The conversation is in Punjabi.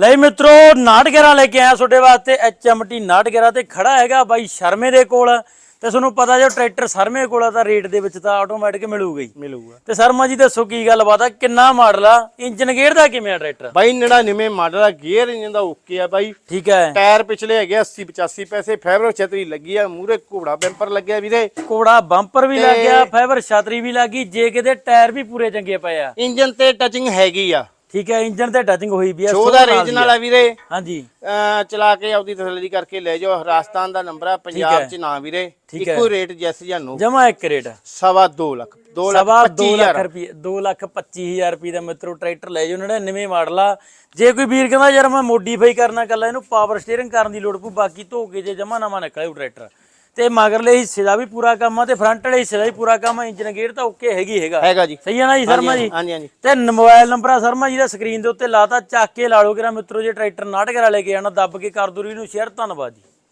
ਲੈ ਮਿੱਤਰੋ ਨਾਟਗਰਾ ਲੈ ਕੇ ਆਇਆ ਤੁਹਾਡੇ ਵਾਸਤੇ ਐਚਐਮਟੀ ਨਾਟਗਰਾ ਤੇ ਖੜਾ ਹੈਗਾ ਬਾਈ ਸ਼ਰਮੇ ਦੇ ਕੋਲ। ਤੇ ਤੁਹਾਨੂੰ ਪਤਾ ਜੋ ਟਰੈਕਟਰ ਸ਼ਰਮੇ ਕੋਲ ਆ ਤਾਂ ਰੇਟ ਦੇ ਵਿੱਚ ਤਾਂ ਆਟੋਮੈਟਿਕ ਮਿਲੂਗਾ ਹੀ। ਮਿਲੂਗਾ। ਤੇ ਸ਼ਰਮਾ ਜੀ ਦੱਸੋ ਕੀ ਗੱਲਬਾਤ ਆ? ਕਿੰਨਾ ਮਾਡਲ ਆ? ਇੰਜਨ ਗੇਅਰ ਦਾ ਕਿਵੇਂ ਆ ਟਰੈਕਟਰ? ਬਾਈ 99 ਮਾਡਲ ਆ। ਗੇਅਰ ਇੰਜਨ ਦਾ ਓਕੇ ਆ ਬਾਈ। ਠੀਕ ਹੈ। ਟਾਇਰ ਪਿਛਲੇ ਹੈਗੇ 80 85 ਪੈਸੇ। ਫੈਬਰਿਕ ਛਤਰੀ ਲੱਗੀ ਆ। ਮੂਰੇ ਘੋੜਾ ਬੈਂਪਰ ਲੱਗਿਆ ਵੀਰੇ। ਕੋੜਾ ਬੰਪਰ ਵੀ ਲੱਗ ਗਿਆ ਫਾਈਬਰ ਛਤਰੀ ਵੀ ਲੱਗੀ ਜੇ ਕਿਤੇ ਟਾਇਰ ਵੀ ਪੂਰੇ ਚੰਗੇ ਪਏ ਆ। ਇੰਜਨ ਤੇ ਟੱਚਿੰਗ ਹੈਗੀ ਆ। ਠੀਕ ਹੈ ਇੰਜਨ ਤੇ ਟੱਚਿੰਗ ਹੋਈ ਵੀ ਆ ਸ਼ੋ ਸੋਹ ਦਾ ਨਾਲ ਦੀ ਰੀਜਨਲ ਆ ਵੀਰੇ। ਹਾਂਜੀ। ਚਲਾ ਕੇ ਆਪਦੀ ਤਸੱਲੀ ਕਰਕੇ ਲੈ ਜਾਓ। ਰਾਜਸਥਾਨ ਦਾ ਨੰਬਰ ਆ ਪੰਜਾਬ ਚ ਨਾ ਵੀਰੇ। ਹੈ। ਇੱਕੋ ਰੇਟ ਜੈਸ ਜਾਨੂ। ਜਮਾ ਇੱਕ ਰੇਟ ਸਵਾ 2 ਲੱਖ 2 ਲੱਖ ਸਵਾ 2 25 ਲੱਖ ਰੁਪਏ 2 ਲੱਖ 25000 ਰੁਪਏ ਦਾ ਮਿੱਤਰੋ ਟਰੈਕਟਰ ਲੈ ਜਾਓ 99 ਮਾਡਲ ਆ। ਜੇ ਕੋਈ ਵੀਰ ਕਹਿੰਦਾ ਯਾਰ ਮੈਂ ਮੋਡੀਫਾਈ ਕਰਨਾ ਕੱਲਾ ਇਹਨੂੰ ਪਾਵਰ ਸਟੀਅਰਿੰਗ ਕਰਨ ਦੀ ਲੋੜ ਪਊ ਬਾਕੀ ਧੋ ਕੇ ਜੇ ਜਮਾ ਨਵਾਂ ਨਿਕਲੇ ਉਹ ਟਰੈਕਟਰ। ਤੇ ਮਗਰਲੇ ਹਿੱਸੇ ਦਾ ਵੀ ਪੂਰਾ ਕੰਮ ਆ ਤੇ ਫਰੰਟ ਵਾਲੇ ਹਿੱਸੇ ਦਾ ਵੀ ਪੂਰਾ ਕੰਮ ਆ। ਇੰਜਨ ਗੇਅਰ ਤਾਂ ਓਕੇ ਹੈਗੀ ਹੈਗਾ। ਹੈਗਾ ਜੀ। ਸਹੀ ਆ ਨਾ ਜੀ ਸ਼ਰਮਾ ਜੀ? ਹਾਂਜੀ ਹਾਂਜੀ। ਤੇ ਮੋਬਾਈਲ ਨੰਬਰ ਆ ਸ਼ਰਮਾ ਜੀ ਦਾ ਸਕਰੀਨ ਦੇ ਉੱਤੇ ਲਾਤਾ ਚੱਕ ਕੇ ਲਾ ਲਓ ਕਿਰਾ ਮਿੱਤਰੋ ਜੇ ਟਰੈਕਟਰ ਨਾਟਕਰਾ ਲੈ ਕੇ ਆਣਾ ਦੱਬ ਕੇ ਕਰ ਦੋ ਰੀ ਨੂੰ ਸ਼ੇਅਰ ਧੰਨਵਾਦ ਜੀ।